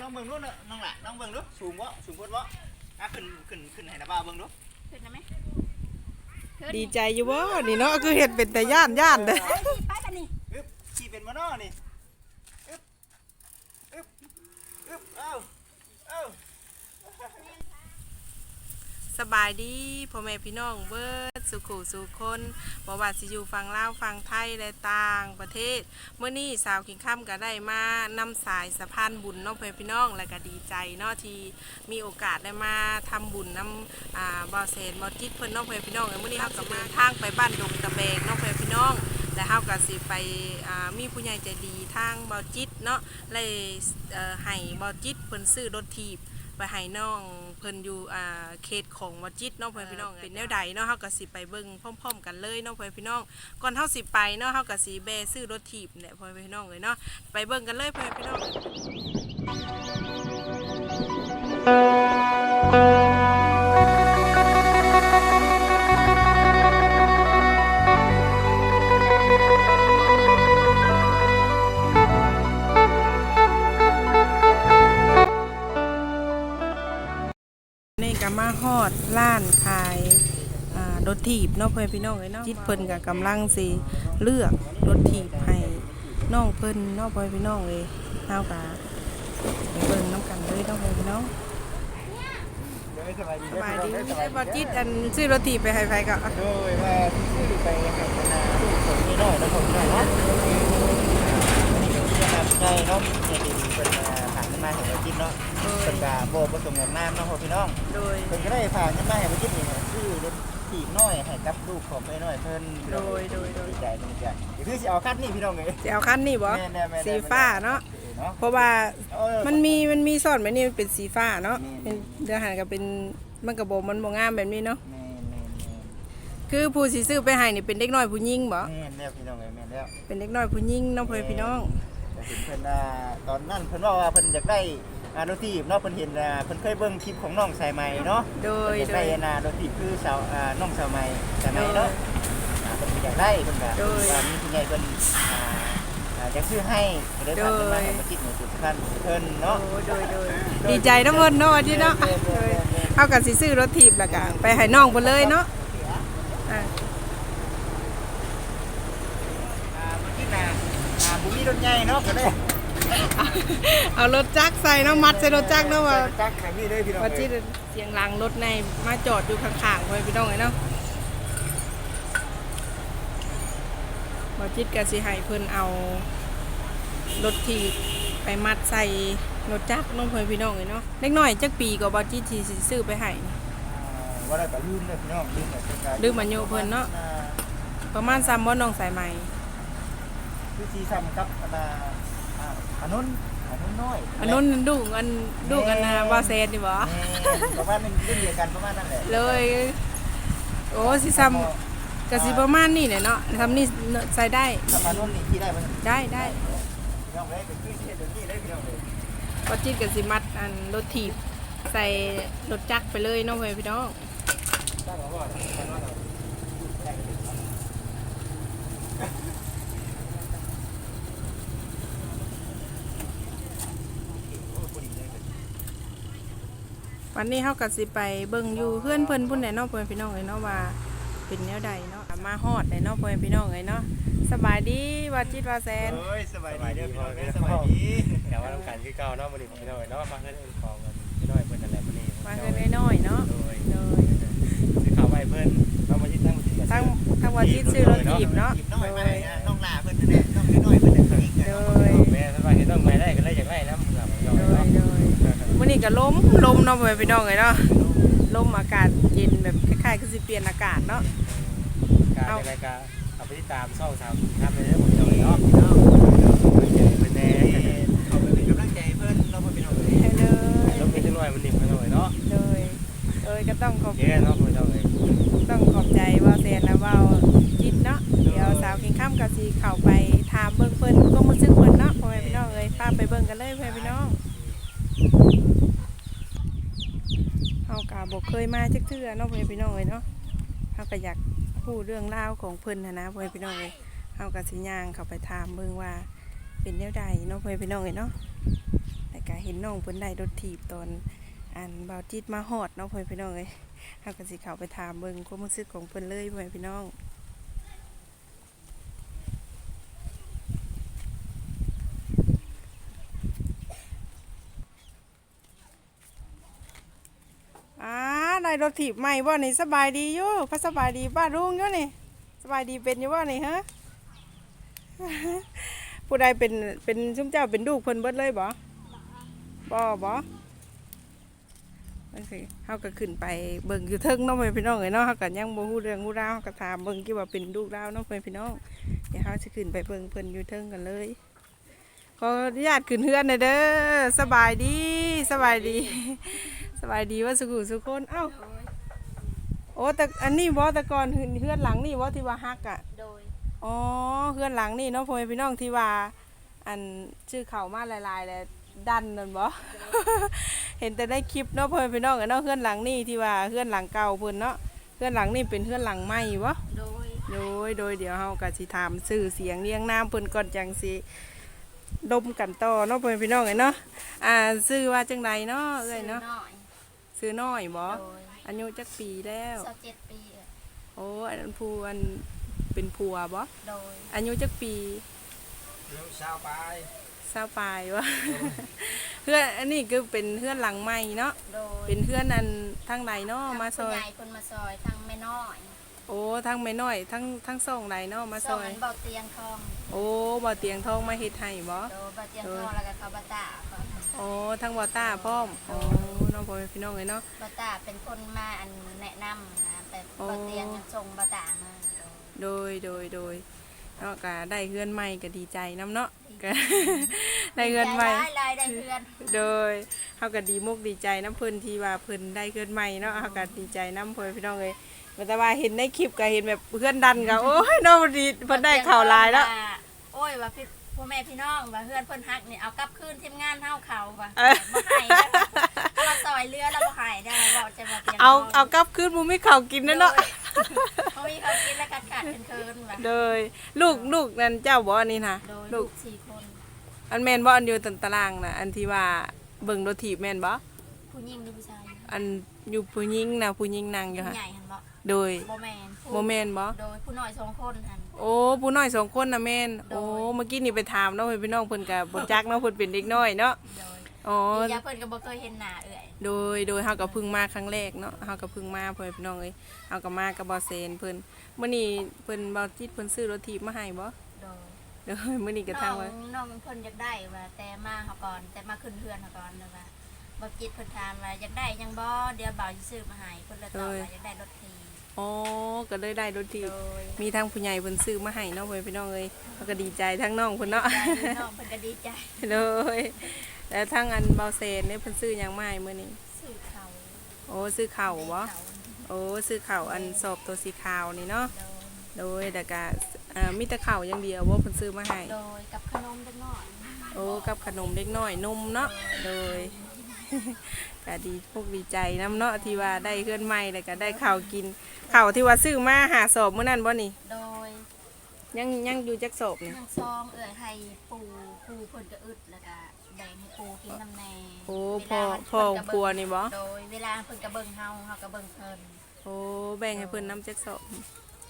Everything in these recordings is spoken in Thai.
ลองเบิ่งดูเนอะน้องหล่ะน้องเบิ่งดูสูงบ่สูงโพดบ่อะขึ้นขึ้นขึ้นให้นะบ่าวเบิ่งดูขึ้นนะไหมขึ้นดีใจอยู่บ่นี่เนาะคือเห็ดเป็นแต่ย่านย่านเด้อไปสิไปกันนี่อึ๊บขี่เป็นบ่เนาะนี่อึ๊บอึ๊บอึ๊บเอ้าเอ้า สบายดีพ่อแม่พี่น้องเบิดสุขสุคนบ่ว่าสิอยู่ฝั่งลาวฝั่งไทยและต่างประเทศ เมื่อนี้สาวกินข้ามก็ได้มานำสายสะพานบุญเนาะพ่อแม่พี่น้องและก็ดีใจเนาะที่มีโอกาสได้มาทำบุญนำอ่าบ่าวเซนบ่าวจิตเพิ่นเนาะพ่อแม่พี่น้องเมื้อนี้เฮาก็เดินทางไปบ้านดงตะแบงเนาะพ่อแม่พี่น้องและเฮาก็สิไปมีผู้ใหญ่ใจดีทางบ่าวจิตเนาะเลยให้บ่าวจิตเพิ่นซื้อรถถีบไปให้น้อง พิ่นอยู่อ่าเขตของวัดจิตเน้องเพื่อนพี่น้องเป็นแนวใดเนาะเฮาก็สิไปเบิ่งพร้อม ๆ กันเลยเน้องเพื่อนพี่น้องก่อนเฮาสิไปเนาะเฮาก็สิแบซื้อรถถีบเนี่ยเพื่อนพี่น้องเลยเนาะไปเบิ่งกันเลยเพื่อนพี่น้องนี่ ถีบเนาะเพื่อนพี่น้องเลยเนาะจิตเพิ่นก็กำลังสิเลือกรถถีบให้น้องเพิ่นเนาะเพื่อนพี่น้องเลยเฮาก็ไปเบิ่งน้ำกันเลยเนาะเพื่อนพี่น้องสบายดีได้บ่จิตอันซื้อรถถีบไปให้ไผก็โดยว่าที่ไปให้คณะผู้คนนี้หน่อยแล้วผมหน่อยเนาะวันนี้ก็จะใช่เนาะเนี่ยเป็นผ่านขึ้นมาให้เรากินเนาะเป็นกาโบผสมกับน้ำเนาะพี่น้องโดยเพิ่นก็ได้ผ่านขึ้นมาให้เรากินนี่ชื่อ รถถีบน้อยให้กับลูกของไปน้อยเพิ่นโดยโดยโดย ดีใจดีใจเดี๋ยวคือสิเอาคัดนี่พี่น้องเอ้ยสิเอาคันนี้บ่แม่นๆแม่นๆสีฟ้าเนาะเนาะเพราะว่าเออ มันมีมันมีซ่อนแบบนี้มันเป็นสีฟ้าเนาะอืมเป็นเดือหันก็เป็นมันก็บ่มันบ่งามแบบนี้เนาะแม่นแม่นแม่นคือผู้สิซื้อไปให้นี่เป็นเด็กน้อยผู้หญิงบ่แม่นแล้วพี่น้องเอ้ยแม่นแล้ว เป็นเด็กน้อยผู้หญิงเน้องพ่อแม่พี่น้อง แต่เห็นเพิ่นอ่าตอนนั้นเพิ่นว่าว่าเพิ่นอยากได้ อ่ารถถีบเนาะเพิ่นเห็นอ่าเพิ่นเคยเบิ่งคลิปของน้องสายไหมเนาะโดย เพิ่นอยากโดได้ยนารถถีบคือสาวอ่าน้องสาวไหมสายไหมเนาะอ่าเพิ่นอยากได้เพิ่นก็โดยว่ามีผู้ใหญ่เพิ่นอ่าอ่าจะซื้อให้ก็เลยฝากเพิ่นมาให้มาคิดในจุดสำคัญเพิ่นเนาะโอ้โดยโดยดีใจน้ำเพิ่นเนาะที่เนาะโดยเอากันสิซื้อรถถีบแล้วก็ไปให้น้องเพิ่นเลยเนาะอะอ่ามาคิดนะอ่าบุมีรถใหญ่เนาะก็ได้ เอารถจักรใส่เนาะมัดใส่รถจักรเนาะว่าจักแบบนี้เลยพี่น้องว่าเอ้ที่ยเสียงหลังรถในมาจอดอยู่ข้างๆพ่อแม่พี่น้องเลยเนาะบ่จิตก็สิให้เพิ่นเอารถถีบไปมัดใส่รถจักรเน้องพ่อแม่พี่น้องเลยเนาะเล็กน้อยจักปีก็บ่จิตที่สิซื้อไปให้นี่ว่าได้ก็ลืมเลยพี่น้องลืมเลยเพิ่นก็ลืมอายุเพิ่นเนาะอ่ประมาณซ้ำบ่น้องสายไหมคือสีซ้ำกับอันน่ะ อ่าอันนู้นอันนู้นน้อยอันนู้นดูกอันดูกอันน่ะว่าแซนนี่บ่แม่ประมาณนึงเรื่องเดียวกันประมาณนั้นแหละเลย โอ้สิซ้ำก็สิประมาณนี้แหละเนาะซ้ำนี่ใส่ได้ทำอันนู้นนี่ที่ได้บ่ได้ได้พี่น้องเอ้ยเป็นคือสิเฮ็ดแบบนี้ได้พี่น้องเอ้ยก็จิตกับสิมัดอันรถถีบใส่รถจักรไปเลยเน้องพี่น้องได้บ่ว่าได้บ่ว่าได้โอ้พอดีเลย วันนี้เฮาก็สิไปเบิ่งอยู่เพื่อนเพิ่นพุ่นแหละเนาะพ่อแม่พี่น้องเอ้ยเนาะว่าเป็นแนวใดเนาะมาฮอดได้เนาะพ่อแม่พี่น้องเอ้ยเนาะสบายดีว่าจิตว่าแซน เอ้ยสบายดีเด้อพี่น้องเอ้ยสสบาบายยดีดีแต่ว่าต้องการคือเก่าเนาะมื้อนี้ผมไม่น้อยเนาะมาเฮ็ดอื่นของกันไม่น้อยเพิ่นนั่นแหละมื้อนี้มาเพิ่นน้อยๆเนาะโดยโดยสิเข้าไปเพิ่นเรามาที่ตั้งมาที่ทั้งทั้งว่าจิตซื้อรถถีบเนาะหยิบน้อยมาให้นะน้องลาเพิ่นนั่นแหละน้องน้อยๆเพิ่นน่ะอีกโดเด้อยแม่สบายเฮ็ดต้องไม่ได้ก็เลยอยากได้นะมื้อนี้ โดยโดย มื้อนี้ก็ลมลมเนาะพ่อแม่พี่น้องเอ้ยเนาะลมอากาศเย็นแบบคล้ายๆคือสิเปลี่ยนอากาศเนาะการในรายการเอาไปติดตามช่องสามทำไปเรื่อยๆผมจะเนาะเจอเป็นแน่เขาไปเป็นกำลังใจให้เพิ่นเราเพิ่นเป็นน้องเอ้ยให้เลยลงไปจังหน่อยมันนิ่มไปหน่อยเนาะเลยเอ้ยก็ต้องขอบเย้เนาะเพิ่นเอาเลย ต้องขอบใจว่าแซนและว่าจิตเนาะเดี๋ยวสาวคิงข้ามกับสีเข้าไปถามเบิ่งเพิ่นก็มาซื้อเพิ่นเนาะพ่อแม่พี่น้องเอ้ยป้าไปเบิ่งกันเลยพ่อแม่พี่น้องเฮาก็บ่ เทื่อเนาะพ่อพี่น้องเลยเนาะเฮาก็อยากพูดเรื่องราวของเพิ่นนะนนะพ่อพี่น้องเลยเฮาก็สิย่างเข้าไปถามเบิ่งว่าเป็นแนวใดเนาะพ่อพี่น้องเลยเนาะแต่ก็เห็นน้องเพิ่นได้รถถีบตอนอันเบาจิตมาฮอดเนาะพ่อพี่น้องเลยเฮาก็สิเข้าไปถามเบิ่งความรู้สึกของเพิ่นเลยพ่อพี่น้อง อ่าได้ รถถีบใหม่บ่นี่สบายดีอยู่พัสบายดีบ้านลุงอยู่นี่สบายดีเป็นอยู่บ่นี่ฮะผู้ใดเป็นเป็นชุ่มเจ้าเป็นลูกเพิ่นเบิดเลยบ่บ่บ่จังซี่เฮาก็ขึ้นไปเบิ่งอยู่เทิงเนาะพ่อแม่พี่น้องเอ้ยเนาะเฮาก็ยังบ่ฮู้เรื่องฮู้ราวเฮาก็ถามเบิ่งกี่ว่าเป็นลูกราวเนาะพ่อแม่พี่น้องเดี๋ยวเฮาสิขึ้นไปเบิ่งเพิ่นอยู่เทิงกันเลยขออนุญาตขึ้นเฮือนหน่อยเด้อสบายดีสบายดี บายดีว่าสุขุสุคนเอ้าโดยโอ้แต่อันนี้บ่แต่ก่อนเฮือนหลังนี่บ่ที่ว่าฮักอะโดยอ๋อเฮือนหลังนี่เนาะพ่อแม่พี่น้องที่ว่า อันชื่อเขามาหลายๆแล้วดันนั่นบ่เห็นแต่ได้คลิปเนาะพ่อแม่พี่น้องอะเนาะเฮือนหลังนี่ที่ว่าเฮือนหลังเก่าเพิ่นเนาะเฮือนหลังนี่เป็นเฮือนหลังใหม่บ่โดยโดยโดยเดี๋ยวเฮาก็สิถามชื่อเสียงเรียงนามเพิ่นก่อนจังสิดมกันต่อเนาะพ่อแม่พี่น้องเอ้ยเนาะอ่าชื่อว่าจังไดเนาะเอ้ยเนาะน้อย ชื่อน้อยบ่โดยอายุจักปีแล้วสักเจ็ดปีเอ้ยโอ้อันนั้นผู้อันเป็นผัวบ่โดยอายุจักปีลูกสาวไปเศร้าปลายวะ เพื่อนอันนี้คือเป็นเพื่อนหลังใหม่เนาะโดยเป็นเพื่อนอันทั้งใดเนาะมาซอย ผู้ใหญ่คนมาซอยทางแม่น้อยโอ้ทั้งแม่น้อยทั้งทั้งสองใดเนาะมาซส่งอย อันเบาเตียงทองโอ้บ่เตียงทองมาเฮ็ดให้บ่ โดยเบาเตียงทองแล้วก็เขาบาตาเขา โอ้ทั้งบ่ต้าพร้อมโอ้น้องพ่อแม่พี่น้องเอ้ยเนาะ บาตาเป็นคนมาอันแนะนำนะแต่โอ้เบาเตียงยังส่งบาตามาโดยโดยโดยโดยเนาะก็ได้เฮือนใหม่ก็ดีใจนํเนาะก็ ได้เฮือนใหม่ ได้รายได้เพื่อนโดยเฮาก็ดีมุกดีใจน้ำเพิ่นที่ว่าเพิ่นได้เกิดใหม่เนาะเฮาก็ดีใจน้ำเพิ่นพี่น้องเอ้ยแต่ว่าเห็นในคลิปก็เห็นแบบเพื่อนดันก็โอ้ยน้องดีเพิ่นได้ข่าวหลายแล้ว โอ้ยว่าพี่ พ่อแม่พี่น้องว่าเพื่อนเพิ่นฮักนี่เอากลับคืนทีมงานเฮาเขาว่าเออบ่ให้เด้อเพราะว่าซอยเรือแล้วบ่ให้ได้อบอกจะมาเตียงเอาทงเอากลับคืนบ่มีข้าวกินแน่เนาะเขามีเขากินแล้วกัดขาดเคินๆว่ะโดยลูกลูกนั่นเจ้าบ่อันนี้นะโดยลูลูกกสี่คนอันแม่นบ่อันอยู่ตันตารางน่ะอันที่ว่าเบิ่งรถถีบแม่นบ่ผู้หญิงหรือผู้ชายอันอยู่ผู้หญิงน่ะผู้หญิงนั่งอยู่ผู้หั่นใหญ่หันบ่โดยบ่แม่นผู้บ่แม่นบ่โดยผู้น้อยสองคนหัน โอ้ผู้น้อยสองคนน่ะแม่นโอ้โดยเมื่อกี้นี่ไปถามเนาะเพิ่นพี่น้องเพิ่นก็บ่จักเนาะเพิ่นเป็นเด็กน้อยเนาะโดยอ๋ออีกอยางเพิ่นก็บ่เคยเห็นหน้าเอื้อยโดยโดยเฮาก็เพิ่งมาครั้งแรกเนาะเฮาก็เพิ่งมาเพิ่นพี่น้องเอ้ยเฮาก็มากับบ่เซนเพิ่นมื้อนี้เพิ่นบ่จิตเพิ่นซื้อรถถีบมาให้บ่โดยโดยมื้อนี้ก็น้ทาองงว่าน้องเพิ่นอยากได้ว่าแต่มาเฮาก่อนแต่มาขึ้นเพื่อนเฮาก่อนเลยว่าบ่จิตเพิ่นถามว่าอยากได้ยังบ่เดี๋ยวบ่าวสิซื้อมาให้เพิ่นเลยตอบว่าอยากได้รถที อ๋อก็เลยได้รถถีบโดยมีทั้งผู้ใหญ่เพิ่นซื้อมาให้เนาะเพิ่นพี่น้องเอ้ยเฮาก็ดีใจทั้งน้องเพิ่นเนาะใจน้องเพิ่นก็ดีใจโดยแล้วทั้งอันเบาเซนเนี่ยเพิ่นซื้อหยังมาให้มื้อนี้ซื้อเขาโอ้ซื้อข้าวบ่เขาโอ้ซื้อข้าวอันสอบตัวสีขาวนี่เนาะ โดยโดยแต่ก็อ่ามีแต่ข้าวอย่างเดียวบ่เพิ่นซื้อมาให้ โดยกับขนมเล็กน้อยโอ้กับขนมเล็กน้อยนมเนาะ โดย ก็ดีพวกดีใจน้ำเนาะที่ว่าได้เคลื่อนใหม่แล้วก็ได้ข้าวกินข้าวที่ว่าซื้อมาหาสอบมื้อนั้นบ่นี่โดยยังยังอยู่จักสอบนี่นางซองเอ่ยให้ปูปูเพิ่นก็อึดแล้วก็แบ่งให้ปูกินน้ำแน่โอ้เวพ่อลาพ่อเพิ่นก็ครัวนี่บ่โดยเวลาเพิ่นก็เบิ่งเฮาเฮาก็เบิ่งเพิ่นโอ้แบ่งให้เพิ่นน้ำจักสอบ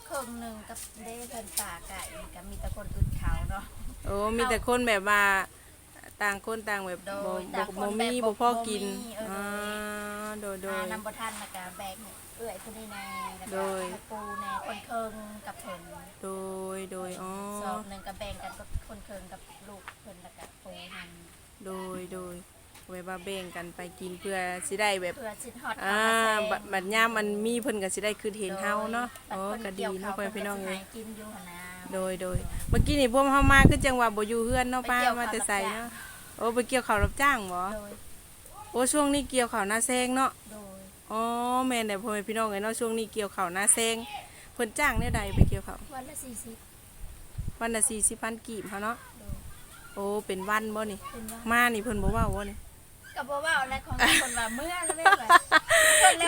ครึ่งหนึงกับเด้เพิ่นป่าไก่ก็มีแต่คนอึดเขาเนาะโอ้มีแต่คนแบบว่า ต่างคนต่างแบบโดบ่ยบ่ต่างคนบ่มีแบบบ่บ่พอกินบ่มีเอออ่ อ่าโดยโดย หานำบ่ทันแล้วก็แบ่งให้เอื้อยผู้นี้แน่แล้วโดก็ยให้ปูแน่คนเคิงกับเพิ่นโดยโดยอ๋อซองหนึงก็แบ่งกันกับคนเคิงกับลูกเพิ่นแล้วก็ปูหันโดยโดย ไว้ว่าแบ่งกันไปกินเพื่อสิได้แบบเพื่อสิฮอดอ่าเข้มแซงบัดบัดยามมันมีเพิ่นก็สิได้คือเห็นเฮาเนาะโดโอ้ยก็ดีเนาะบัเพื่อนดพี่น้องเพิ่เอ้ยก็สิให้กินอยู่หั่นนะโดยโดยเมื่อกี้นี่พวกเฮามาคือจังว่าบ่อยู่เฮือนเนาะป้าไปเกี่ยวมาแต่ไสข้าวรับจ้างเนาะโอ้ไปเกี่ยวข้าวรับจ้างบ่โดยโอ้ช่วงนี้เกี่ยวข้าวหน้าแซงเนาะโดยอ๋อแม่นแต่พ่อแม่พี่น้องเอ้ยเนาะช่วงนี้เกี่ยวข้าวหน้าแซงเพิ่นจ้างแนวใดไปเกี่ยวข้าววันละสี่สิบวันละ40,000กีบเฮาเนาะโดยโอ้เป็นวันบ่นี่เป็นว่ามานี่เพิ่นบ่เว้าบ่นี่ กับบ่ว่าอะไรของคนว่าเมื่อแล้วไม่ไหว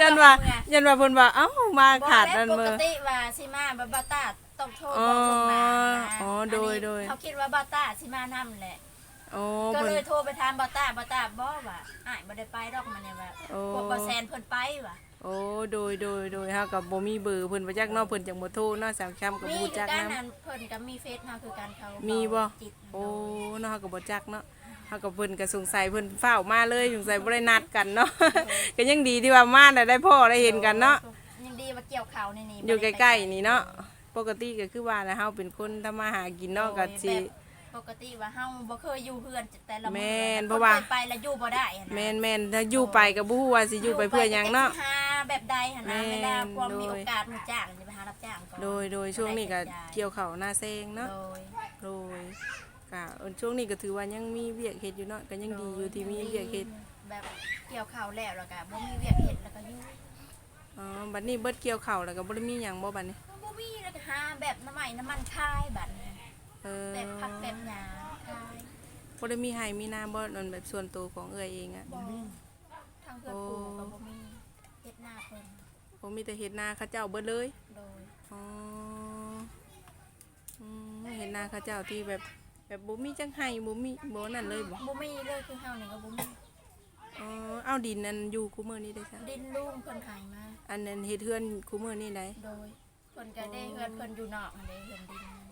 ยันว่ายันว่าเพิ่นว่าเอ้ามาขาดนั่นปมื้กอติว่าสิมาบาบาต้าต้องโทรอ๋อบอกลงมานะอ๋อโดยนนี้โดย เขาคิดว่าบาต้าสิมานํแหละ โอ้ก็เพิ่น เลยโทรไปถามบ่ตาบ่ตาบ่ว่าอ้ายบ่ได้ไปดอกมันเนี่ยว่าโอ้ พวกบ่แซนเพิ่นไปว่ะโอ้โดยโดยโดยเฮากับบ่มีเบอร์เพิ่นบ่จักเนาะเพิ่นจังบ่โทรเนาะสาวค้ำกับมีบ่คือจักการนํนั้นเพิ่นก็มีเฟซเฮาคือการเขามีบ่ จิตโอ้เนาะเฮาก็บ่จักเนาะ เฮากับเพิ่นก็สงสัยเพิ่นเฝ้าวมาเลยสงสัยบ่ได้นัดกันเนาะ ก็ยังดีที่ว่ามาน่ะได้พ่อได้เห็นกันเนาะ ยังดีว่าเกี่ยวเขานี่นี่อยู่ใกล้ๆนี่เนาะ ปกติก็คือว่าแล้วเฮาเป็นคนทำมาหากินเนาะก็สิ ปกติว่าเฮาบ่เคยอยู่เฮือนแต่ละแม่นอเพราะว่าคยไปแล้วอยู่บ่ได้อะนะ แม่นแม่นถ้าอยู่ไปก็บ่ฮู้ว่าสิอยู่ไปเพื่อหยังเนาะอยู่ไปก็จสิหาแบบใดหั่นแม่นะนเวลาความมีโดโอยกาสมาจ้างจะไปหารับจ้างก่อนโดยโดยช่วงนี้ก็เกี่ยวข้าวหน้าแซงเนาะ โดยโดย ก็เอิ้นช่วงนี้ก็ถือว่ายังมีเวียกเฮ็ดอยู่เนาะก็ยังดีอยู่ที่มีเวียกเฮ็ดแบบเกี่ยวข้าวแล้วแล้วก็บ่มีเวียกเฮ็ดแล้วก็อยู่อ๋อบัดนี้เบิดเกี่ยวข้าวแล้วก็บ่ได้มีหยังบ่บัดนี้บ่มีแล้วก็หาแบบน้ำใหม่น้ำมันคายบัดนี้เออแบบผักแบบหญ้าคายบ่ได้มีให้มีนาบ่นั่นแบบส่วนตัวของเอื้อยเองอะบ่ทางเพื่อนปลูกก็บ่มีเฮ็ดหน้าเพิ่นบ่มีแต่เฮ็ดนาเขาเจ้าเบิดเลยโดยอ๋ออืมเห็นนาเขาเจ้าที่แบบ แบบบ่มีจังไห้บ่มีบ่นั่นเลยบ่บ่มีเลยคือเฮานี่ก็บ่มีอ๋อเอาดินนั่นอยู่คูมื้อนี้ได้ซะดินลุงเพิ่นใหายมาอันนั้นเฮ็ดเฮือนคูมื้อนี้ได้โดยเพิ่นก็ได้เฮือนเพิ่นอยู่นอกนั่นเด้เฮือนดินนั่น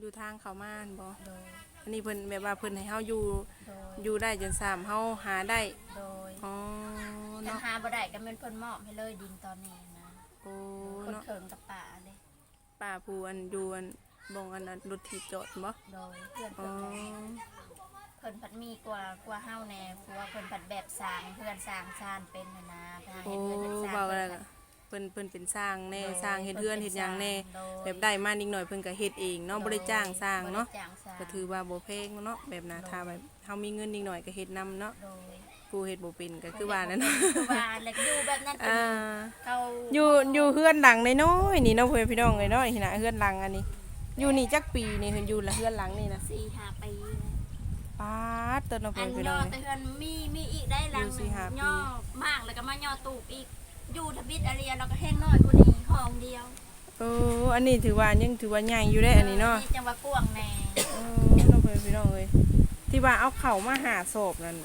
อยู่ทางเข้ามาหั่นบ่โดยอันนี้เพิ่นแบบว่าเพิ่นให้เฮาอยู่โดยอยู่ได้จนสามเฮาหาได้โดยอ๋อคันเนาะหาบ่ได้ก็แม่นเพิ่นมอบให้เลยดินตอนนี้นะโอ้คนเนาะเถิงกับป่าเลยป้าผู้อันอยู่อัน บ่งอันนั้นรถถีบจอดบ่โดยเพื่อนอ๋เพิ่อนเพิ่นผัดมีกว่ากว่าเฮาแน่เพราะว่าเพิ่นผัดแบบสร้างเพื่อนสร้างชานเป็นน่ะนะทางโอ้เฮ็ดเพื่อนเฮ็ดสร้างเว้าอะไรก็เพิ่นเพิ่นเป็นสร้างแน่สร้างเฮ็ดเฮือนเฮ็ดหยังแน่โดยแบบได้มานิดหน่อยเพิ่นก็เฮ็ดเองเนาะบ่ได้จ้างสร้างเนาะ บ่ได้จ้างสร้าง ก็ถือว่าบ่แพงเนาะแบบนะถ้าแบบเฮามีเงินนิดหน่อยก็เฮ็ดนํเนาะโดยผู้เฮ็ดบ่เป็นก็คือว่านั่นเนาะคือว่าแล้วอยู่แบบนั้นอ่าเขาอยู่อยู่เฮือนหลังน้อยๆนี่เนาะเพื่อนพี่น้องเอ้ยเนาะนี่นะเฮือนหลังอันนี้ อยู่นี่จักปีนี่เพิ่นอยู่ละเฮือนหลังนี่นะสี่ห้าปีป๊าดเต้นเนาะอัเพื่อนนพี่ย่น้อองแต่เอ้ย เฮือนมีมีอีกได้หลังอยู่สี่ห้าปี ย่อมากแล้วก็มาย่อตูบอีก อยู่ทบิดอาเรียแล้วก็แห้งน้อยกว่านี้ห้องเดียวเอออันนี้ถือว่ายังถือว่าใหญ่อยู่ได้อันนี้เนาะจังหวัดกวางแน่เออเนาะเพื่อนพี่น้องเอ้ยที่ว่าเอาเข้ามาหาศพนั่น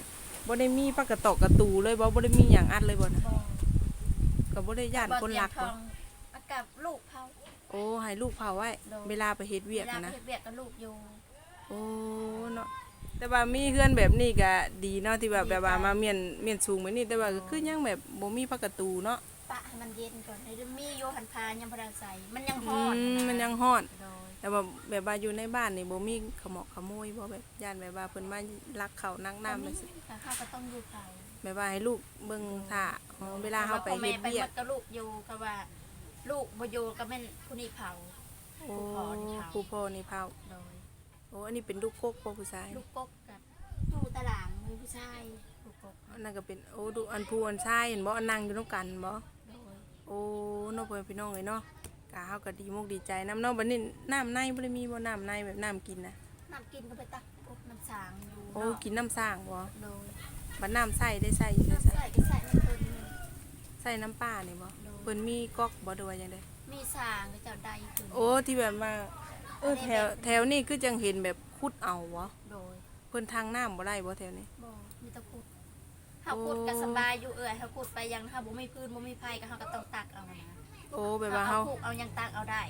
บ่ได้มีปากกระตอกกระตูเลยบ่บ่ได้มีหยังอัดเลยบ่นะบ่ก็บ่ได้ย่านคนรักบ่ บ่เตรียมทองอากับลูกเขา โอ้ให้ลูกเผาไว้ เวลาไปเฮ็ดเวียกเวลาอะนะ ไปเฮ็ดเวียกกับลูกอยู่โอ้เนาะแต่ว่ามีเพื่อนแบบนี้ก็ดีเนาะที่แบบแบบว่ามาเมียนเมียนสูงแบบนี้แต่ว่าก็คือยังแบบบ่มีปากกระตูเนาะปะให้มันเย็นก่อนให้มีโยหันพายังบ่ได้ใส่มันยังอืฮ้อนมมันยังฮ้อน โดยแต่ว่าแบบว่าอยู่ในบ้านนี่บ่มีขโมกขโมยบ่แบบย่านแบบว่าเพิ่นมาลักเขานักน้ำแต่ไปสิแต่เขาก็ต้องอยู่เขาแบบว่าให้ลูกเบิ่งท่าอ๋อเวลาเฮาไปเฮ็ดไปเวียหมกดกับลูกอยู่ก็ว่า ลูกบ่อยู่ก็แม่นผู้นี้เผา โอ้ผู้พ่อนี่เผาผู้พ่อนี่เผาโดย โอ้อันนี้เป็นลูกกกบ่ผู้ชายลูกกกกับอยู่ตารางมีผู้ชายลูกกกอันนั้นก็เป็นโอ้ดูอันผู้อันชายเห็นบ่อันนั่งอยู่นำกันบ่ โดยโอ้เน้องเพื่อนพี่น้องเลยเนาะกะเฮาก็ดีมุกดีใจน้ำเน้องบัดนี้น้ำในบ่ได้มีบ่น้ำในแบบน้ำกินนะน้ำกินก็ไปตักพวกน้ำสางอยู่โอ้เนาะกินน้ำสร้างบ่โดยบัดน้ำใส่ได้ใส่อยู่ได้ใส่ใส่ก็ใส่ไม่เพิ่นเลยใส่น้ำปลานี่บ่โดย เพิ่นมีก๊อกบ่ด้วยว่าจังไดมีสางก็เจ้าใดขึ้นโอ้ที่แบบว่าเออแถวแถวนี้คือจังเห็นแบบขุดเอาบ่โดยเพิ่นทางน้ำบ่ได้บ่แถวนี้ บ่มีแตะคุดเฮาคุดก็สบายอยู่เอ้ยเฮาคุดไปยังเฮาบ่มีพื้นบ่มีไผก็เฮาก็ต้องตักเอานะโอ้แบบว่าเฮาคุกเอายังตักเอาได้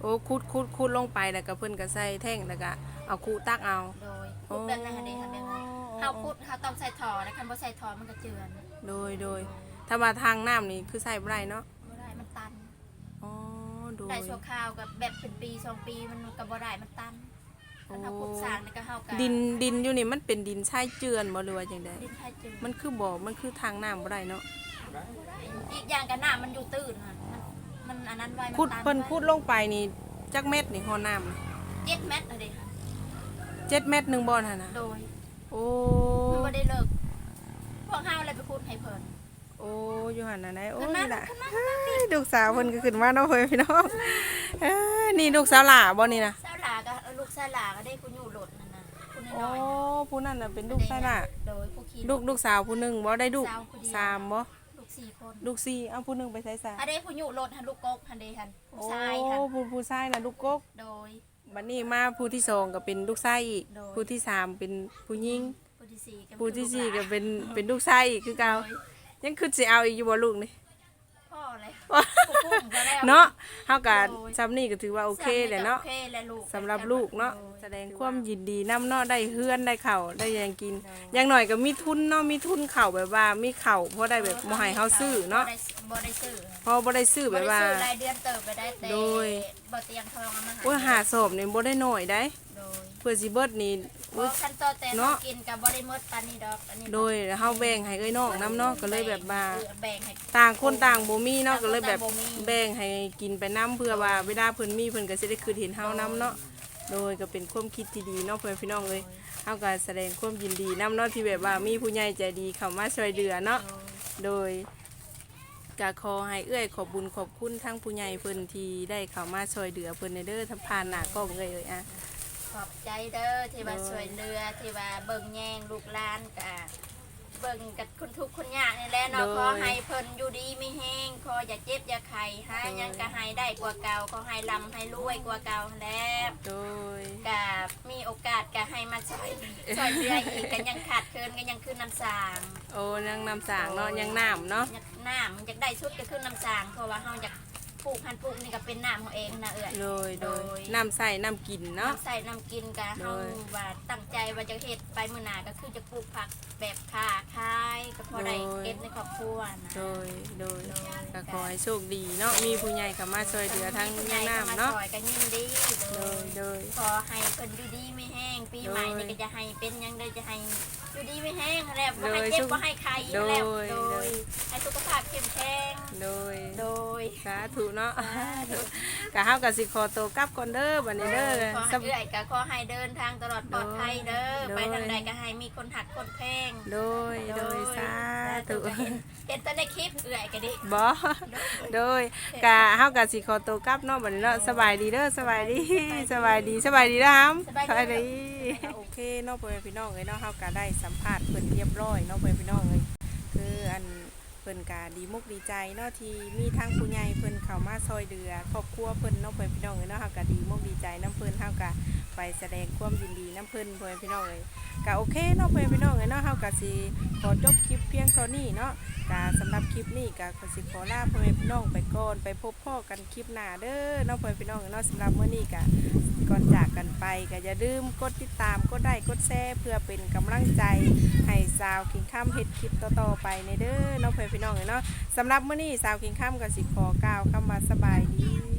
โอ้ขุดขุดขุดลงไปแล้วก็เพิ่นก็ใส่แท่งแล้วก็เอาคูตักเอา โดยคุดแบบนั้นเด้ค่ะแบบนั้นเฮาคุดเฮาต้องใส่ท่อนะคันบ่ใส่ท่อมันก็เจือน โดยโดย ถ้าว่าทางน้ำนี่คือใส่บ่ได้เนาะบ่ได้มันตัน อ๋อโดยได้ชั่วคราวกับแบบเป็นปีสองปีมันก็บ่ได้มันตันคันเฮาคุดสร้างนี่ก็เฮาก็ดินดินอยู่นี่มันเป็นดินชายเจือนบ่หรือว่าจังไดดินไผเจือนมันคือบ่อมันคือทางน้ำบ่ได้เนาะอีกอย่างก็น้ามันอยู่ตื้นน่ะมันมันอันนั้นไว้มันขุดตันเพิ่นไว้ขุดลงไปนี่จักเม็ดนี่หอน้ำนี่เจ็ดเม็ดอะเด้ค่ะเจ็ดเม็ดหนึงบ่หั่นน่ะโดยโอ้ มันบ่ได้เลิกพวกเฮาเลยไปคุดให้เพิ่นโอ้อยู่หั่นน่ะไหนโอ้ขึ้นมานี่ล่ะขึ้นมาเอ้ยลูกสาวเพิ่นก็ขึ้นมาเนาะเพิ่นพี่น้องเอ้ยนี่ลูกสาวหล่าบ่นี่นะสาวหลาก็ลูกสาวหลาก็ได้คุณอยู่โหลดนั่นน่ะคุณโอ้น้อยผู้นั่นน่ะเป็นลูกสาวหล่าโดยผู้ขี่ลูกลูกสาวผู้หนึงบ่ได้ลูกสาวผู้เดียวสามบ่ลูกสี่คนลูกสี่เอาผู้หนึงไปใส่ซะอันนี้ผู้อยู่โหลดหันลูกกกหันเดหันผู้โอ้ชายหันผู้ผู้ชายน่ะลูกกกโดยอบัดนี้มาผู้ที่สองก็เป็นลูกชายอีกโดย ผู้ที่สามเป็นผู้หญิงผู้ที่สี่ก็ผู้ที่สี่ลูก็หลานเป็นเป็นลูกชายอีกคือเก่ายั งคือสิเอาอีกอยู่บ่ลูกนี่พ่อเลยผู้พุ่มก็แล้วเนาะเฮาก็โดยซ้ำนี่ก็ถือว่าโอเคแหละเนาะ โอเคแหละลูกสำหรับลูกเนาะโดยแสดงความยินดีนํเนาะได้เฮือนได้ข้าวได้หยังกินโดยอย่างหน่อยก็มีทุนเนาะมีทุนข้าวแบบว่ามีข้าวพอได้แบบบ่ให้เฮาซื้อเนาะบ่ได้ซื้อพอบ่ได้ซื้อแบบว่าบ่ได้ซื้อรายเดือนเติบไปได้แต่โดย บ่เตียงทองเอามาโอ้ยหาศพนี่บ่ได้น้อยได้ โดยเพื่อสิเบิดนี่บ่อุ๊ยคันโตแต่เนาะเนาะกินก็บ่ได้หมดปานนี้ดอกอันนี้โดยเฮาแบ่งให้เอ้ยน้องนํเนาะก็เลยแบบว่าเออแบ่งให้ ต่างคนต่างบ่มีเนาะก็เลยแบบต่างคนต่างบ่มี แบ่งให้กินไปนํเพื่อว่าเวลาเพิ่นมีเพิ่นก็สิได้คืนเห็นเฮานํเนาะโดยก็เป็นความคิดที่ดีเนาะเพื่อนพี่น้องเลยเฮาก็แสดงความยินดีนํเนาะที่แบบว่ามีผู้ใหญ่ใจดีเข้ามาช่วยเหลือเนาะ โดยก็ขอให้เอื้อยขอบบุญขอบคุณทั้งผู้ใหญ่เพิ่นที่ได้เข้ามาช่วยเหลือเพิ่นในเด้อทำผ่านหน้ากล้องเลยเอ้ยอะ ขอบใจเด้อที่ว่าโดยช่วยเหลือที่ว่าเบิ่งแยงลูกหลานกะเบิ่งกับคนทุกข์คนยากนี่แหละเนาะขอให้เพิ่นอยู่ดีมีแห้งขออย่าเจ็บอย่าไข้หาหยังก็ให้ได้กว่าเก่าขอให้ร่ำให้รวยกว่าเก่าแล้วโดยกะมีโอกาสก็ให้มาช่วยช่วยเหลืออีกก็ยังขาดเคินก็ยังคือน้ำสาง โอ้ยังนำสางเนาะยังน้ำเนาะ อยากน้ำอยากได้ชุดก็คือน้ำสางเพราะว่าเฮาอยาก ปลูกหันปลูกนี่ก็เป็นน้ำของเองนะเอื้อยโดยโดยโดยน้ำใส่น้ำกินเนาะ น้ำใส่น้ำกินกะโดเฮายว่าตั้งใจว่าจะเฮ็ดไปมื้อหน้าก็คือจะปลูกผักแบบค้าขายก็พอได้โดยเก็บในครอบครัวนะโดยโดยโดยก็ขอให้โชคดีเนาะมีผู้ใหญ่เข้ามาช่วยเหลือทั้งผู้ใหยัญ่งก็มาน้ำเนาะซอยก็ยินดีโดโดยยโดยขอให้เพิ่นอยู่ดีไม่แห้งปีใหม่โดยนี่ก็จะให้เป็นหยังได้จะให้อยู่ดีไม่แห้งแล้วบ่ให้โดยเจ็บสุขบ่ให้ไข้โดยแล้วโดโดยยให้สุขภาพเข้มแข็งโดยโด ยสาธุเนาะสาธุก็เฮาก็สิขอตัวกลับก่อนเด้อบัดนี้เด้อขอสให้บเอื้อยก็ขอให้เดินทางตลอดปลอดภัยเด้อโดยไปทางใดก็ให้มีคนหักคนแพงโดยโดยสาธุเห็นเห็นแต่ในคลิปเอื่อยก็ดิบ่โดยกะเฮากะสิขอตัวกลับเนาะบัดนี้เนาะสบายดีเด้อสบายดีสบายดีสบายดีเด้อฮัมสบายดีโอเคเนาะพ่อแม่พี่น้องเอ้ยเนาะเฮาก็ได้สัมภาษณ์เพิ่นเรียบร้อยเนาะพ่อแม่พี่น้องเอ้ยคืออัน เพิ่นกาดีมุกดีใจเนาะที่มีทางผู้ใหญ่เพิ่นเข้ามาซอยเดือครอบครัวเพิ่นเนาะเพิ่นพี่น้องเนาะเฮาก็ดีมุกดีใจนำเพิ่นเฮาก็ ไปแสดงความยินดีนํเพิ่นพ่อแม่พี่น้องเอ้ยก็โอเคเนาะพ่อแม่พี่น้องเอ้ยเนาะเฮาก็สิขอจบคลิปเพียงเท่านี้เนาะกาสำหรับคลิปนี้กาขอสิขอลาพ่อแม่พี่น้องไปก่อนไปพบพ่อกันคลิปหน้าเด้อเน้องพ่อแม่พี่น้องเนาะสำหรับมื้อนี้กะก่อนจากกันไปก็อย่าลืมกดติดตามกดไลค์กดแชร์เพื่อเป็นกำลังใจให้สาวคิงค่ำเฮ็ดคลิปต่อๆไปในเด้อเน้องพ่อแม่พี่น้องเนาะสำหรับมื้อนี้สาวคิงค่ำก็สิขอกล่าวคำว่าสบายดี